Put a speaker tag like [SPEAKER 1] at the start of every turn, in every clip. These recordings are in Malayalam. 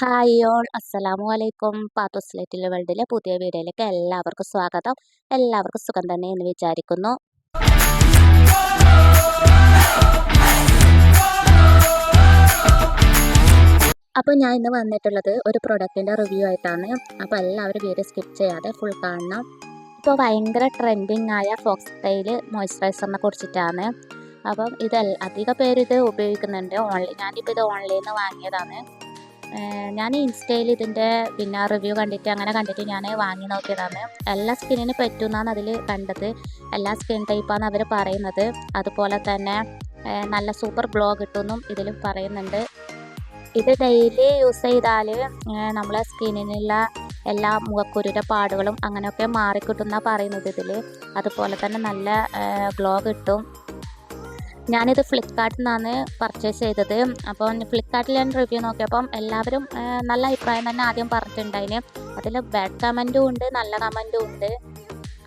[SPEAKER 1] ഹായ് ഓൾ അസ്സലാമു അലൈക്കും പാത്തോസ് ലിറ്റിൽ വേൾഡിലെ പുതിയ വീഡിയോയിലേക്ക് എല്ലാവർക്കും സ്വാഗതം. എല്ലാവർക്കും സുഖം തന്നെ എന്ന് വിചാരിക്കുന്നു. അപ്പോൾ ഞാൻ ഇന്ന് വന്നിട്ടുള്ളത് ഒരു പ്രൊഡക്റ്റിന്റെ റിവ്യൂ ആയിട്ടാണ്. അപ്പോൾ എല്ലാവരും വീഡിയോ സ്കിപ്പ് ചെയ്യാതെ ഫുൾ കാണണം. ഇപ്പോൾ ഭയങ്കര ട്രെൻഡിങ് ആയ ഫോക്സ് സ്റ്റൈൽ മോയ്സ്ചറൈസറിനെ കുറിച്ചിട്ടാണ്. അപ്പം ഇത് അധിക പേര് ഇത് ഉപയോഗിക്കുന്നുണ്ട്. ഓൺലൈൻ ഞാനിപ്പോൾ ഇത് ഓൺലൈനിൽ നിന്ന് വാങ്ങിയതാണ്. ഞാൻ ഇൻസ്റ്റയിൽ ഇതിന്റെ പിന്നെ റിവ്യൂ കണ്ടിട്ട് അങ്ങനെ കണ്ടിട്ട് ഞാൻ വാങ്ങി നോക്കിയതാണ്. എല്ലാ സ്കിന്നിന് പറ്റുമെന്നാണ് അതിൽ കണ്ടത്. എല്ലാ സ്കിൻ ടൈപ്പാണ് അവർ പറയുന്നത്. അതുപോലെ തന്നെ നല്ല സൂപ്പർ ഗ്ലോ കിട്ടുമെന്നും ഇതിൽ പറയുന്നുണ്ട്. ഇത് ഡെയിലി യൂസ് ചെയ്താൽ നമ്മളെ സ്കിന്നിനുള്ള എല്ലാ മുഖക്കുരുടെ പാടുകളും അങ്ങനെയൊക്കെ മാറിക്കിട്ടുന്ന പറയുന്നത് ഇതിൽ അതുപോലെ തന്നെ നല്ല ഗ്ലോ കിട്ടും. ഞാനിത് ഫ്ലിപ്കാർട്ടിൽ നിന്നാണ് പർച്ചേസ് ചെയ്തത്. അപ്പോൾ ഫ്ലിപ്കാർട്ടിൽ ഞാൻ റിവ്യൂ നോക്കിയപ്പം എല്ലാവരും നല്ല അഭിപ്രായം തന്നെ ആദ്യം പറഞ്ഞിട്ടുണ്ടായിന്. അതിൽ ബാഡ് കമന്റും ഉണ്ട് നല്ല കമന്റും ഉണ്ട്.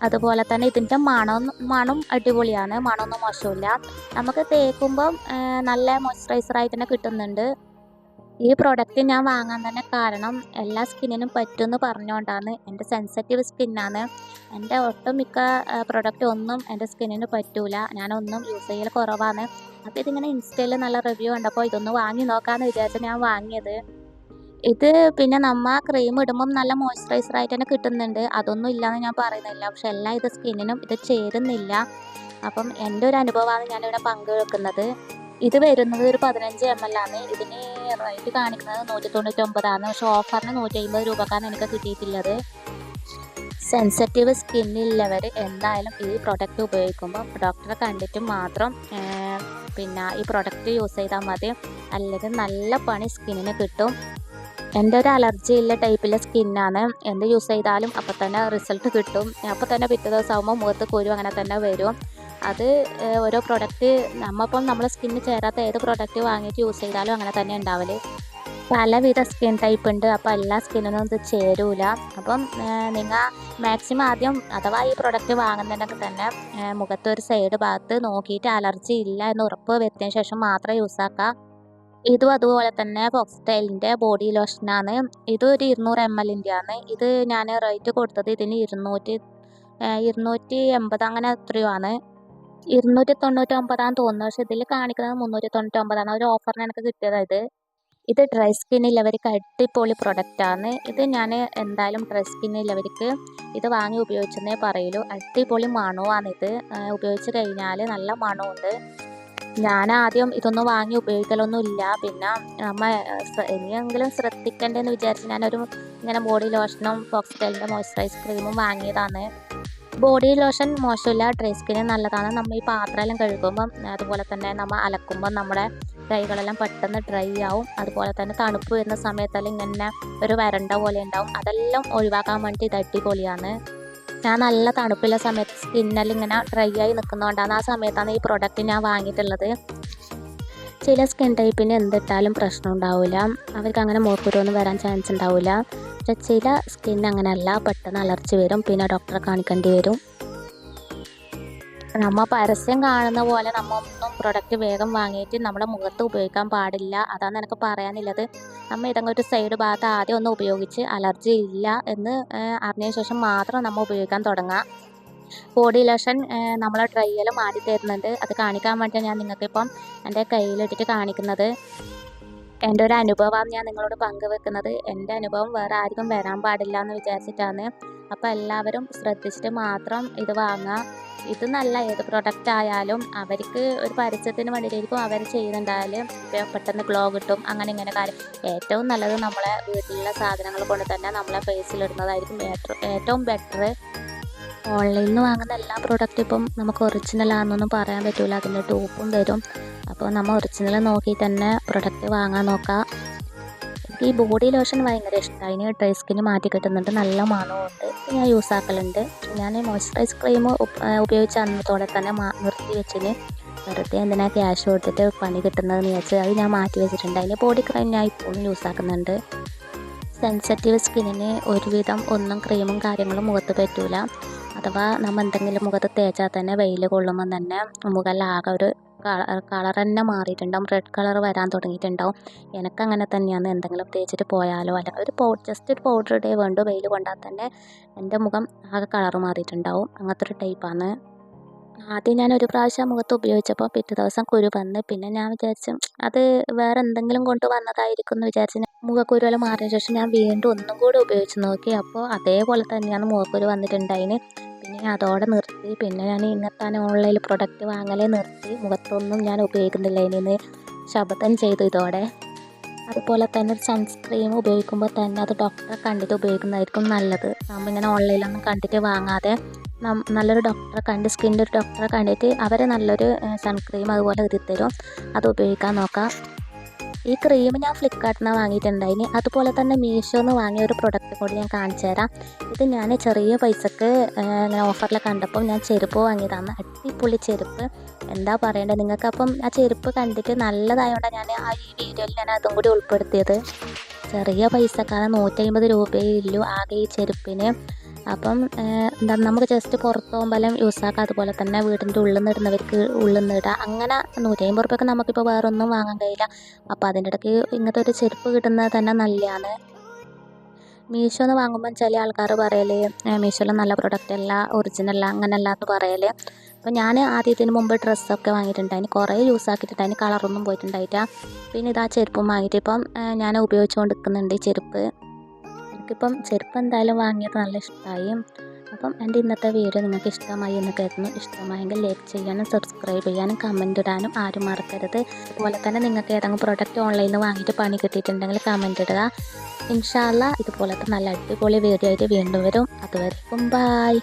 [SPEAKER 1] അതുപോലെ തന്നെ ഇതിന്റെ മണം മണം അടിപൊളിയാണ്. മണമൊന്നും മോശമില്ല. നമുക്ക് തേക്കുമ്പം നല്ല മോയ്സ്ചറൈസർ ആയിട്ട് തന്നെ കിട്ടുന്നുണ്ട്. ഈ പ്രോഡക്റ്റ് ഞാൻ വാങ്ങാൻ തന്നെ കാരണം എല്ലാ സ്കിന്നിനും പറ്റുമെന്ന് പറഞ്ഞുകൊണ്ടാണ്. എന്റെ സെൻസിറ്റീവ് സ്കിന്നാണ് എന്റെ ഒട്ടുമിക്ക പ്രോഡക്റ്റ് ഒന്നും എന്റെ സ്കിന്നിന് പറ്റൂല. ഞാനൊന്നും യൂസ് ചെയ്യൽ കുറവാണ്. അപ്പോൾ ഇതിങ്ങനെ ഇൻസ്റ്റയിൽ നല്ല റിവ്യൂ കണ്ടപ്പോൾ ഇതൊന്ന് വാങ്ങി നോക്കാമെന്ന് വിചാരിച്ച് ഞാൻ വാങ്ങിയത്. ഇത് പിന്നെ നമ്മ ക്രീം ഇടുമ്പം നല്ല മോയ്സ്ചറൈസർ ആയിട്ട് തന്നെ കിട്ടുന്നുണ്ട്. അതൊന്നും ഇല്ലയെന്ന് ഞാൻ പറയുന്നില്ല. പക്ഷെ എല്ലാ ഇത് സ്കിന്നിനും ഇത് ചേരുന്നില്ല. അപ്പം എന്റെ ഒരു അനുഭവമാണ് ഞാനിവിടെ പങ്കുവെക്കുന്നത്. ഇത് വരുന്നത് ഒരു പതിനഞ്ച് എം എൽ ആണ്. ഇതിന് റേറ്റ് കാണിക്കുന്നത് നൂറ്റി തൊണ്ണൂറ്റി ഒമ്പതാണ് പക്ഷെ ഓഫറിന് നൂറ്റി അമ്പത് രൂപക്കാണ് എനിക്ക് കിട്ടിയിട്ടുള്ളത്. സെൻസിറ്റീവ് സ്കിന്നില്ലവർ എന്തായാലും ഈ പ്രൊഡക്റ്റ് ഉപയോഗിക്കുമ്പോൾ ഡോക്ടറെ കണ്ടിട്ട് മാത്രം പിന്നെ ഈ പ്രൊഡക്റ്റ് യൂസ് ചെയ്താൽ മതി. അല്ലെങ്കിൽ നല്ല പണി സ്കിന്നിന് കിട്ടും. എന്റെ ഒരു അലർജി ഉള്ള ടൈപ്പിലെ സ്കിന്നാണ് എന്ത് യൂസ് ചെയ്താലും അപ്പം തന്നെ റിസൾട്ട് കിട്ടും. അപ്പം തന്നെ പിറ്റേ ദിവസം ആകുമ്പോൾ മുഖത്ത് കുരു അങ്ങനെ തന്നെ വരും. അത് ഓരോ പ്രൊഡക്റ്റ് നമ്മപ്പം നമ്മളെ സ്കിന്നിന് ചേരാത്ത ഏത് പ്രൊഡക്റ്റ് വാങ്ങിയിട്ട് യൂസ് ചെയ്താലും അങ്ങനെ തന്നെ ഉണ്ടാവൽ. പലവിധ സ്കിൻ ടൈപ്പ് ഉണ്ട്. അപ്പോൾ എല്ലാ സ്കിന്നിനും ഇത് ചേരൂല. അപ്പം നിങ്ങൾ മാക്സിമം ആദ്യം അഥവാ ഈ പ്രൊഡക്റ്റ് വാങ്ങുന്നുണ്ടെങ്കിൽ തന്നെ മുഖത്തൊരു സൈഡ് ഭാഗത്ത് നോക്കിയിട്ട് അലർജി ഇല്ല എന്ന് ഉറപ്പ് വരുത്തിയതിന് ശേഷം മാത്രമേ യൂസ് ആക്കുക ഇതും അതുപോലെ തന്നെ ഫോക്സ്റ്റൈലിന്റെ ബോഡി ലോഷനാണ് ഇത് ഒരു ഇരുന്നൂറ് എം എല്ലിന്റെ ആണ്. ഇത് ഞാൻ റേറ്റ് കൊടുത്തത് ഇതിന് ഇരുന്നൂറ്റി ഇരുന്നൂറ്റി എൺപത് അങ്ങനെ എത്രയോ ആണ്. ഇരുന്നൂറ്റി തൊണ്ണൂറ്റി ഒമ്പതാന്ന് തോന്നുന്നു. പക്ഷെ ഇതിൽ കാണിക്കുന്നത് മുന്നൂറ്റി തൊണ്ണൂറ്റി ഒമ്പതാണ് ഒരു ഓഫറിന് എനിക്ക് കിട്ടിയത് ഇത്. ഇത് ഡ്രൈ അവർക്ക് അടിപൊളി പ്രൊഡക്റ്റ് ആണ്. ഇത് ഞാൻ എന്തായാലും ഡ്രൈ സ്കിന്നിൽ അവർക്ക് ഇത് വാങ്ങി ഉപയോഗിച്ചെന്നേ പറയുള്ളൂ അടിപൊളി മണവുമാണ് ഇത്. ഏർ ഉപയോഗിച്ച് കഴിഞ്ഞാൽ നല്ല മണമുണ്ട് ഞാൻ ആദ്യം ഇതൊന്നും വാങ്ങി ഉപയോഗിക്കലൊന്നും ഇല്ല പിന്നെ ശ്ര- ഇനിയെങ്കിലും ശ്രദ്ധിക്കേണ്ടതെന്ന് വിചാരിച്ച് ഞാനൊരു ഇങ്ങനെ ബോഡി ലോഷനും ഫോക്സ്റ്റൈലിന്റെ മോയ്സ്ചറൈസ് ക്രീമും വാങ്ങിയതാണ്. ബോഡി ലോഷൻ മോശമില്ല ഡ്രൈ സ്കിന് നല്ലതാണ്. നമ്മൾ ഈ പാത്രമെല്ലാം കഴുകുമ്പം അതുപോലെ തന്നെ നമ്മൾ അലക്കുമ്പോൾ നമ്മുടെ കൈകളെല്ലാം പെട്ടെന്ന് ഡ്രൈ ആവും. അതുപോലെ തന്നെ തണുപ്പ് വരുന്ന സമയത്തെല്ലാം ഇങ്ങനെ ഒരു വരണ്ട പോലെ ഉണ്ടാവും. അതെല്ലാം ഒഴിവാക്കാൻ വേണ്ടി ഇത് അടിപൊളിയാണ്. ഞാൻ നല്ല തണുപ്പുള്ള സമയത്ത് സ്കിന്നെല്ലാം ഇങ്ങനെ ഡ്രൈ ആയി നിൽക്കുന്നതുകൊണ്ടാണ് ആ സമയത്താണ് ഈ പ്രൊഡക്റ്റ് ഞാൻ വാങ്ങിയിട്ടുള്ളത്. ചില സ്കിൻ ടൈപ്പിന് എന്തിട്ടാലും പ്രശ്നം ഉണ്ടാവില്ല അവർക്ക് അങ്ങനെ മോർക്കുരൊന്നും വരാൻ ചാൻസ് ഉണ്ടാവില്ല പക്ഷെ ചില സ്കിൻ അങ്ങനെയല്ല. പെട്ടെന്ന് അലർജി വരും. പിന്നെ ഡോക്ടറെ കാണിക്കേണ്ടി വരും. നമ്മൾ പരസ്യം കാണുന്ന പോലെ നമ്മ ഒന്നും പ്രൊഡക്റ്റ് വേഗം വാങ്ങിയിട്ട് നമ്മുടെ മുഖത്ത് ഉപയോഗിക്കാൻ പാടില്ല. അതാണ് എനിക്ക് പറയാനുള്ളത്. നമ്മൾ ഏതെങ്കിലും ഒരു സൈഡ് ഭാഗത്ത് ആദ്യം ഒന്ന് ഉപയോഗിച്ച് അലർജി ഇല്ല എന്ന് അറിഞ്ഞതിന് ശേഷം മാത്രം നമ്മൾ ഉപയോഗിക്കാൻ തുടങ്ങാം. ബോഡി ലോഷൻ നമ്മളെ ഡ്രൈയിൽ മാറ്റി തരുന്നുണ്ട്. അത് കാണിക്കാൻ വേണ്ടിയാണ് ഞാൻ നിങ്ങൾക്കിപ്പം എന്റെ കയ്യിലിട്ടിട്ട് കാണിക്കുന്നത്. എന്റെ ഒരു അനുഭവമാണ് ഞാൻ നിങ്ങളോട് പങ്കുവെക്കുന്നത്. എന്റെ അനുഭവം വേറെ ആർക്കും വരാൻ പാടില്ല എന്ന് വിചാരിച്ചിട്ടാണ്. അപ്പോൾ എല്ലാവരും ശ്രദ്ധിച്ചിട്ട് മാത്രം ഇത് വാങ്ങുക. ഇത് നല്ല ഏത് പ്രൊഡക്റ്റ് ആയാലും അവർക്ക് ഒരു പരസ്യത്തിന് വേണ്ടിയിട്ടായിരിക്കും അവർ ചെയ്യുന്നുണ്ടായാലും ഇപ്പം പെട്ടെന്ന് ഗ്ലോ കിട്ടും അങ്ങനെ ഇങ്ങനെ കാര്യം. ഏറ്റവും നല്ലത് നമ്മളെ വീട്ടിലുള്ള സാധനങ്ങൾ കൊണ്ട് തന്നെ നമ്മളെ ഫേസിലിടുന്നതായിരിക്കും ഏറ്റവും ബെറ്റർ ഓൺലൈനിൽ നിന്ന് വാങ്ങുന്ന എല്ലാ പ്രോഡക്റ്റും ഇപ്പം നമുക്ക് ഒറിജിനൽ ആണെന്നൊന്നും പറയാൻ പറ്റില്ല അതിന്റെ ടൂപ്പും വരും. അപ്പോൾ നമ്മൾ ഒറിജിനൽ നോക്കി തന്നെ പ്രൊഡക്റ്റ് വാങ്ങാൻ നോക്കാം. എനിക്ക് ഈ ബോഡി ലോഷൻ ഭയങ്കര ഇഷ്ടമായി അതിന് ഡ്രൈ സ്കിന് മാറ്റി കിട്ടുന്നുണ്ട്. നല്ല മണമുണ്ട് ഞാൻ യൂസ് ആക്കലുണ്ട്. ഞാൻ മോയ്സ്ചറൈസ് ക്രീം ഉപയോഗിച്ച അന്നത്തോടെ തന്നെ നിർത്തി വെച്ചിന്. വെറുതെ എന്തിനാ ക്യാഷ് കൊടുത്തിട്ട് പണി കിട്ടുന്നതെന്ന് വിചാരിച്ച് അത് ഞാൻ മാറ്റി വെച്ചിട്ടുണ്ട്. അതിന് ബോഡി ക്രീം ഞാൻ ഇപ്പോഴും യൂസ് ആക്കുന്നുണ്ട്. സെൻസിറ്റീവ് സ്കിന്നിന് ഒരുവിധം ഒന്നും ക്രീമും കാര്യങ്ങളും മുഖത്ത് പറ്റൂല. അഥവാ നമ്മൾ എന്തെങ്കിലും മുഖത്ത് തേച്ചാൽ തന്നെ വെയിൽ കൊള്ളുമ്പോൾ തന്നെ മുഖലാകെ ഒരു കളർ തന്നെ മാറിയിട്ടുണ്ടാവും. റെഡ് കളർ വരാൻ തുടങ്ങിയിട്ടുണ്ടാവും. എനിക്കങ്ങനെ തന്നെയാണ് എന്തെങ്കിലും തേച്ചിട്ട് പോയാലോ? അല്ല ഒരു പൗ ജസ്റ്റ് ഒരു പൗഡർ ഇടേ വേണ്ടു. വെയിൽ കൊണ്ടാൽ തന്നെ എന്റെ മുഖം ആകെ കളർ മാറിയിട്ടുണ്ടാവും. അങ്ങനത്തെ ഒരു ടൈപ്പാണ് ആദ്യം ഞാൻ ഒരു പ്രാവശ്യം മുഖത്ത് ഉപയോഗിച്ചപ്പോൾ പിറ്റേ ദിവസം കുരു വന്ന്. പിന്നെ ഞാൻ വിചാരിച്ചു അത് വേറെ എന്തെങ്കിലും കൊണ്ട് വന്നതായിരിക്കും എന്ന് വിചാരിച്ച്. ഞാൻ മുഖക്കുരുവെല്ലാം മാറിയ ശേഷം ഞാൻ വീണ്ടും ഒന്നും കൂടി ഉപയോഗിച്ച് നോക്കി. അപ്പോൾ അതേപോലെ തന്നെയാണ് മുഖക്കുരു വന്നിട്ടുണ്ടായിന്. പിന്നെ അതോടെ നിർത്തി. പിന്നെ ഞാൻ ഇന്നത്തെ ഓൺലൈനിൽ പ്രൊഡക്റ്റ് വാങ്ങലേ നിർത്തി. മുഖത്തൊന്നും ഞാൻ ഉപയോഗിക്കുന്നില്ല. ഇനി ശബ്ദം ചെയ്തു ഇതോടെ. അതുപോലെ തന്നെ ഒരു സൺസ്ക്രീം ഉപയോഗിക്കുമ്പോൾ തന്നെ അത് ഡോക്ടറെ കണ്ടിട്ട് ഉപയോഗിക്കുന്നതായിരിക്കും നല്ലത്. നമ്മൾ ഇങ്ങനെ ഓൺലൈനിലൊന്നും കണ്ടിട്ട് വാങ്ങാതെ നല്ലൊരു ഡോക്ടറെ കണ്ട് സ്കിന്നിന്റെ ഒരു ഡോക്ടറെ കണ്ടിട്ട് അവരെ നല്ലൊരു സൺക്രീം അതുപോലെ എഴുതി തരും അത് ഉപയോഗിക്കാൻ നോക്കാം. ഈ ക്രീം ഞാൻ ഫ്ലിപ്കാർട്ടിൽ നിന്ന് വാങ്ങിയിട്ടുണ്ടായിന് അതുപോലെ തന്നെ മീഷോന്ന് വാങ്ങിയ ഒരു പ്രൊഡക്റ്റ് കൂടി ഞാൻ കാണിച്ചു തരാം. ഇത് ഞാൻ ചെറിയ പൈസക്ക് ഇങ്ങനെ ഓഫറിൽ കണ്ടപ്പോൾ ഞാൻ ചെരുപ്പ് വാങ്ങിയതാണ്. അടിപൊളി ചെരുപ്പ്. എന്താ പറയേണ്ടത് നിങ്ങൾക്ക് അപ്പം ആ ചെരുപ്പ് കണ്ടിട്ട് നല്ലതായതുകൊണ്ടാണ് ഞാൻ ആ ഈ വീഡിയോയിൽ ഞാൻ അതും കൂടി ഉൾപ്പെടുത്തിയത്. ചെറിയ പൈസക്കാണ് നൂറ്റമ്പത് രൂപയേ ഉള്ളൂ ആകെ ഈ ചെരുപ്പിന്. അപ്പം എന്താ നമുക്ക് ജസ്റ്റ് പുറത്ത് യൂസ് ആക്കാം അതുപോലെ തന്നെ വീടിന്റെ ഉള്ളിൽ നിന്ന് ഇടുന്നവർക്ക് ഉള്ളിൽ നിന്ന് ഇടാം അങ്ങനെ നൂറ്റമ്പത് റുപ്യക്ക് നമുക്കിപ്പോൾ വേറെ ഒന്നും വാങ്ങാൻ കഴിയില്ല. അപ്പോൾ അതിന്റെ ഇടയ്ക്ക് ഇങ്ങനത്തെ ഒരു ചെരുപ്പ് കിട്ടുന്നത് തന്നെ നല്ലതാണ് മീഷോന്ന് വാങ്ങുമ്പം ചില ആൾക്കാർ പറയൽ മീഷോയിൽ നല്ല പ്രൊഡക്റ്റ് അല്ല ഒറിജിനൽ അല്ല അങ്ങനെയല്ല എന്ന് പറയൽ. അപ്പോൾ ഞാൻ ആദ്യം ഇതിന് മുമ്പ് ഡ്രസ്സൊക്കെ വാങ്ങിയിട്ടുണ്ടായിന് കുറേ യൂസ് ആക്കിയിട്ടുണ്ടായിന് കളറൊന്നും പോയിട്ടുണ്ടായിട്ടാ പിന്നെ ഇതാ ചെരുപ്പും വാങ്ങിയിട്ട് ഇപ്പം ഞാൻ ഉപയോഗിച്ചുകൊണ്ട് നിൽക്കുന്നുണ്ട് ഈ ചെരുപ്പ്. എനിക്കിപ്പം ചെരുപ്പ് എന്തായാലും വാങ്ങിയത് നല്ല ഇഷ്ടമായി അപ്പം എന്റെ ഇന്നത്തെ വീഡിയോ നിങ്ങൾക്ക് ഇഷ്ടമായി എന്ന് കരുതുന്നു. ഇഷ്ടമായെങ്കിൽ ലൈക്ക് ചെയ്യാനും സബ്സ്ക്രൈബ് ചെയ്യാനും കമന്റ് ഇടാനും ആരും മറക്കരുത്. അതുപോലെ തന്നെ നിങ്ങൾക്ക് ഏതെങ്കിലും പ്രൊഡക്റ്റ് ഓൺലൈനിൽ വാങ്ങിയിട്ട് പണി കിട്ടിയിട്ടുണ്ടെങ്കിൽ കമന്റ് ഇടുക. ഇൻഷാല്ല ഇതുപോലത്തെ നല്ല അടിപൊളി വീഡിയോ ആയിട്ട് വീണ്ടും വരും. അതുവരെക്കും ബായ്.